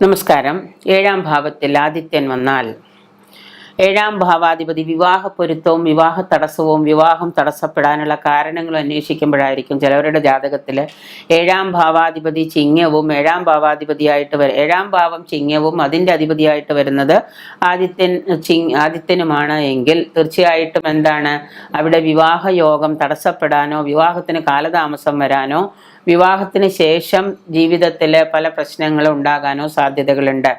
നമസ്കാരം. ഏഴാം ഭാവത്തിൽ ആദിത്യൻ വന്നാൽ ഏഴാം ഭാവാധിപതി വിവാഹ പൊരുത്തവും വിവാഹ തടസ്സവും വിവാഹം തടസ്സപ്പെടാനുള്ള കാരണങ്ങളും അന്വേഷിക്കുമ്പോഴായിരിക്കും ചിലവരുടെ ജാതകത്തിൽ ഏഴാം ഭാവാധിപതി ചിങ്ങവും ഏഴാം ഭാവാധിപതിയായിട്ട് വരും ഏഴാം ഭാവം ചിങ്ങവും അതിന്റെ അധിപതിയായിട്ട് വരുന്നത് ആദിത്യൻ ചിങ് ആദിത്യനുമാണ് എങ്കിൽ തീർച്ചയായിട്ടും എന്താണ്? അവിടെ വിവാഹ യോഗം തടസ്സപ്പെടാനോ വിവാഹത്തിന് കാലതാമസം വരാനോ വിവാഹത്തിന് ശേഷം ജീവിതത്തിൽ പല പ്രശ്നങ്ങളും ഉണ്ടാകാനോ സാധ്യതകളുണ്ട്.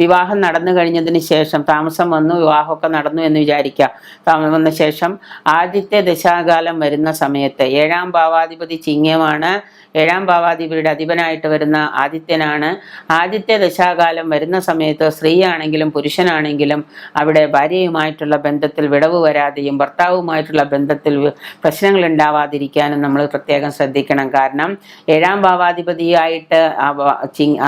വിവാഹം നടന്നു കഴിഞ്ഞതിന് ശേഷം താമസം വന്നു വിവാഹമൊക്കെ നടന്നു എന്ന് വിചാരിക്കുക താമസം വന്ന ശേഷം ആദ്യത്തെ ദശാകാലം വരുന്ന സമയത്ത് ഏഴാം ഭാവാധിപതി ചിങ്ങമാണ്. ഏഴാം ഭാവാധിപതിയുടെ അധിപനായിട്ട് വരുന്ന ആദിത്യനാണ്. ആദ്യത്തെ ദശാകാലം വരുന്ന സമയത്ത് സ്ത്രീയാണെങ്കിലും പുരുഷനാണെങ്കിലും അവിടെ ഭാര്യയുമായിട്ടുള്ള ബന്ധത്തിൽ വിടവ് വരാതെയും ഭർത്താവുമായിട്ടുള്ള ബന്ധത്തിൽ പ്രശ്നങ്ങൾ ഉണ്ടാവാതിരിക്കാനും നമ്മൾ പ്രത്യേകം ശ്രദ്ധിക്കണം. കാരണം ഏഴാം ഭാവാധിപതിയായിട്ട്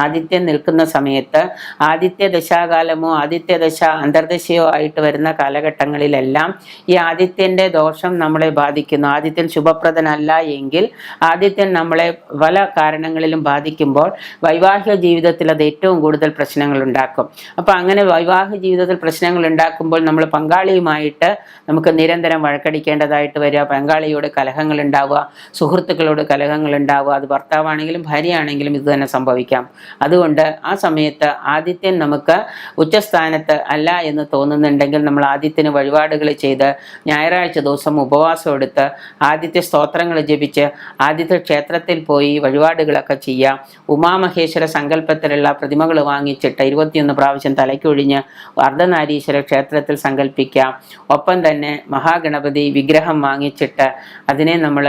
ആദിത്യൻ നിൽക്കുന്ന സമയത്ത് ആദിത്യ ദശാകാലമോ ആദിത്യ ദശ അന്തർദശയോ ആയിട്ട് വരുന്ന കാലഘട്ടങ്ങളിലെല്ലാം ഈ ആദിത്യന്റെ ദോഷം നമ്മളെ ബാധിക്കുന്നു. ആദിത്യൻ ശുഭപ്രദനല്ല എങ്കിൽ ആദിത്യൻ നമ്മളെ പല കാരണങ്ങളിലും ബാധിക്കുമ്പോൾ വൈവാഹിക ജീവിതത്തിൽ അത് ഏറ്റവും കൂടുതൽ പ്രശ്നങ്ങൾ ഉണ്ടാക്കും അപ്പോൾ അങ്ങനെ വൈവാഹിക ജീവിതത്തിൽ പ്രശ്നങ്ങൾ ഉണ്ടാക്കുമ്പോൾ നമ്മൾ പങ്കാളിയുമായിട്ട് നമുക്ക് നിരന്തരം വഴക്കടിക്കേണ്ടതായിട്ട് വരിക. പങ്കാളിയോട് കലഹങ്ങൾ ഉണ്ടാവുക സുഹൃത്തുക്കളോട് കലഹങ്ങൾ ഉണ്ടാവുക അത് ഭർത്താവാണെങ്കിലും ഭാര്യയാണെങ്കിലും ഇത് തന്നെ സംഭവിക്കാം. അതുകൊണ്ട് ആ സമയത്ത് ആദിത്യൻ നമുക്ക് ഉച്ചസ്ഥാനത്ത് അല്ല എന്ന് തോന്നുന്നുണ്ടെങ്കിൽ നമ്മൾ ആദിത്യന് വഴിപാടുകൾ ചെയ്ത് ഞായറാഴ്ച ദിവസം ഉപവാസം എടുത്ത് ആദിത്യ സ്തോത്രങ്ങൾ ജപിച്ച് ആദിത്യ ക്ഷേത്രത്തിൽ പോയി വഴിപാടുകളൊക്കെ ചെയ്യാം. ഉമാമഹേശ്വര സങ്കല്പത്തിലുള്ള പ്രതിമകൾ വാങ്ങിച്ചിട്ട് ഇരുപത്തിയൊന്ന് പ്രാവശ്യം തലയ്ക്കൊഴിഞ്ഞ് അർദ്ധനാരീശ്വര ക്ഷേത്രത്തിൽ സങ്കല്പിക്കാം. ഒപ്പം തന്നെ മഹാഗണപതി വിഗ്രഹം വാങ്ങിച്ചിട്ട് അതിനെ നമ്മൾ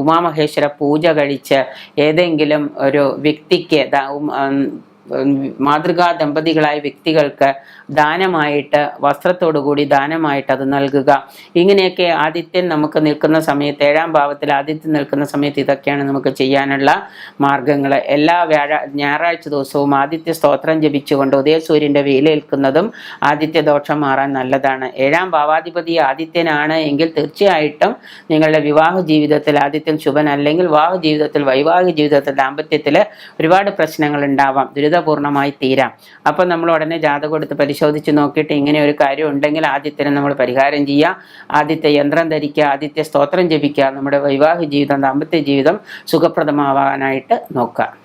ഉമാമഹേശ്വര പൂജ കഴിച്ച് ഏതെങ്കിലും ഒരു വ്യക്തിക്ക് മാതൃകാ ദമ്പതികളായ വ്യക്തികൾക്ക് ദാനമായിട്ട് വസ്ത്രത്തോടുകൂടി ദാനമായിട്ട് അത് നൽകുക. ഇങ്ങനെയൊക്കെ ആദിത്യൻ നമുക്ക് നിൽക്കുന്ന സമയത്ത് ഏഴാം ഭാവത്തിൽ ആദിത്യൻ നിൽക്കുന്ന സമയത്ത് ഇതൊക്കെയാണ് നമുക്ക് ചെയ്യാനുള്ള മാർഗങ്ങൾ എല്ലാ വ്യാഴ ഞായറാഴ്ച ദിവസവും ആദിത്യ സ്തോത്രം ജപിച്ചുകൊണ്ട് ഉദയസൂര്യന്റെ വെയിലേൽക്കുന്നതും ആദിത്യ ദോഷം മാറാൻ നല്ലതാണ്. ഏഴാം ഭാവാധിപതി ആദിത്യനാണ് എങ്കിൽ തീർച്ചയായിട്ടും നിങ്ങളുടെ വിവാഹ ജീവിതത്തിൽ ആദിത്യൻ ശുഭനല്ലെങ്കിൽ വിവാഹ ജീവിതത്തിൽ വൈവാഹിക ജീവിതത്തിൽ ദാമ്പത്യത്തിൽ ഒരുപാട് പ്രശ്നങ്ങൾ ഉണ്ടാവാം. ദുരിതപൂർണമായി തീരാം. അപ്പം നമ്മൾ ഉടനെ ജാതകം എടുത്ത് പരിശോധിച്ച് നോക്കിയിട്ട് ഇങ്ങനെ ഒരു കാര്യം ഉണ്ടെങ്കിൽ ആദ്യത്തിന് നമ്മൾ പരിഹാരം ചെയ്യുക. ആദ്യത്തെ യന്ത്രം ധരിക്കുക ആദ്യത്തെ സ്തോത്രം ജപിക്കുക നമ്മുടെ വൈവാഹിക ജീവിതം ദാമ്പത്യ ജീവിതം സുഖപ്രദമാവാനായിട്ട് നോക്കുക.